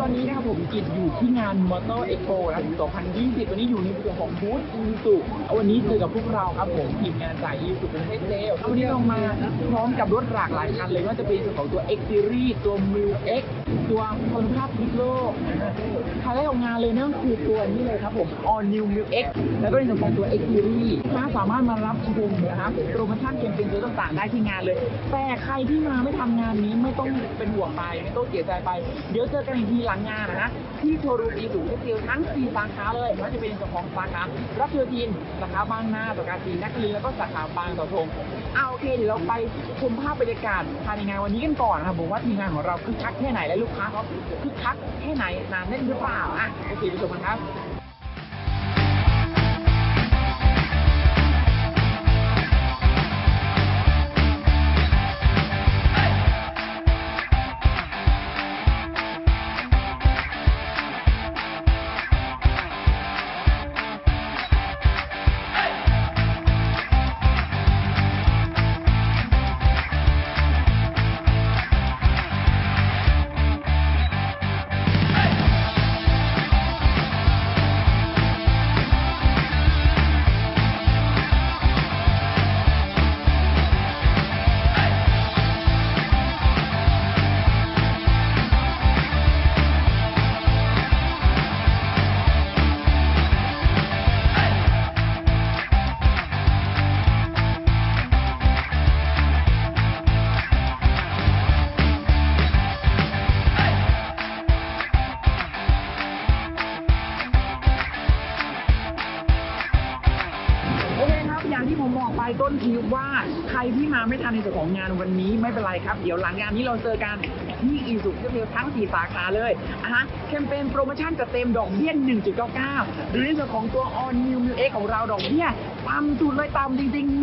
ตอนนี้นะครับผมกิจอยู่ที่งานมอเตอร์เอ็กโปนะ2020 วันนี้อยู่ในส่วนของบูธอีซูวันนี้เจอกับพวกเราครับผมทีมงานจากอีซูเป็นเทสเวันนี้เรามาพร้อมกับรถหลากหลายคันเลยว่าจะเป็นของตัว X Series ตัว m i l X ตัวคุณภาพพิกโลไฮไลท์ของงานเลยนั่นคือตัวนี้เลยครับผม All New m i l X แล้วก็ในส่วนของตัว X Series ลูกค้าสามารถมารับชมนะครับโปรโมชั่นเกมเป็นตัวต่างๆ ได้ที่งานเลย แต่ใครที่มาไม่ทำงานนี้ไม่ต้องเป็นห่วงไป ไม่ต้องเสียใจไป เดี๋ยวเจอกันอีกทีหลังงานนะฮะที่โชว์รูมอีสูเทสเซลทั้ง 4 สาขาเลยว่าจะเป็นส่วนของสาขารับเชื้อทีนสาขาบางนาสาขาสีนักเรียนแล้วก็สาขาบางเสาธงเอาโอเคเดี๋ยวเราไปชมภาพบรรยากาศภายในงานวันนี้กันก่อนนะครับผมว่าทีมงานของเราคึกคักแค่ไหนและลูกค้าเขาคึกคักแค่ไหนนานแน่นหรือเปล่าอะโอเคไปชมกันครับ ผมบอกไปต้นคลิปว่าใครที่มาไม่ทันในส่วนของงานวันนี้ไม่เป็นไรครับ เดี๋ยวหลังงานนี้เราเจอกันที่อีสุเทลทั้ง 4 สาขาเลยอะฮะแคมเปญโปรโมชั่นจะเต็มดอกเบี้ย 1.99 หรือในส่วนของตัว All New m i l X ของเราดอกเบี้ยต่ำสุดเลยต่ำจริง ๆ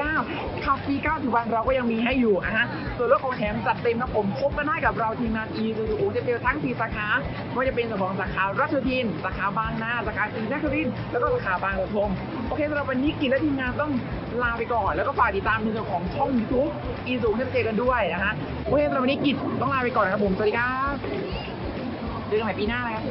1.49ขับฟรี90 วันเราก็ยังมีให้อยู่อะฮะส่วนลดของแถมจัดเต็มครับผมพบกันได้กับเราทีมงาน e ซูซูเทลทั้ง 4 สาขาไม่ว่าจะเป็นส่วนของสาขารัชทินสาขาบางนาสาขาศรีนครินทร์แล้วก็สาขาบางกระทงโอเคสำหรับวันนี้กินและทีมงานต้องลาไปก่อน แล้วก็ฝากติดตามในส่วนของช่อง YouTube อีซูเทปเจกันด้วยนะฮะโอเคสำหรับวันนี้กิจต้องลาไปก่อนนะครับผม สวัสดีครับ เจอกันใหม่ปีหน้านะครับ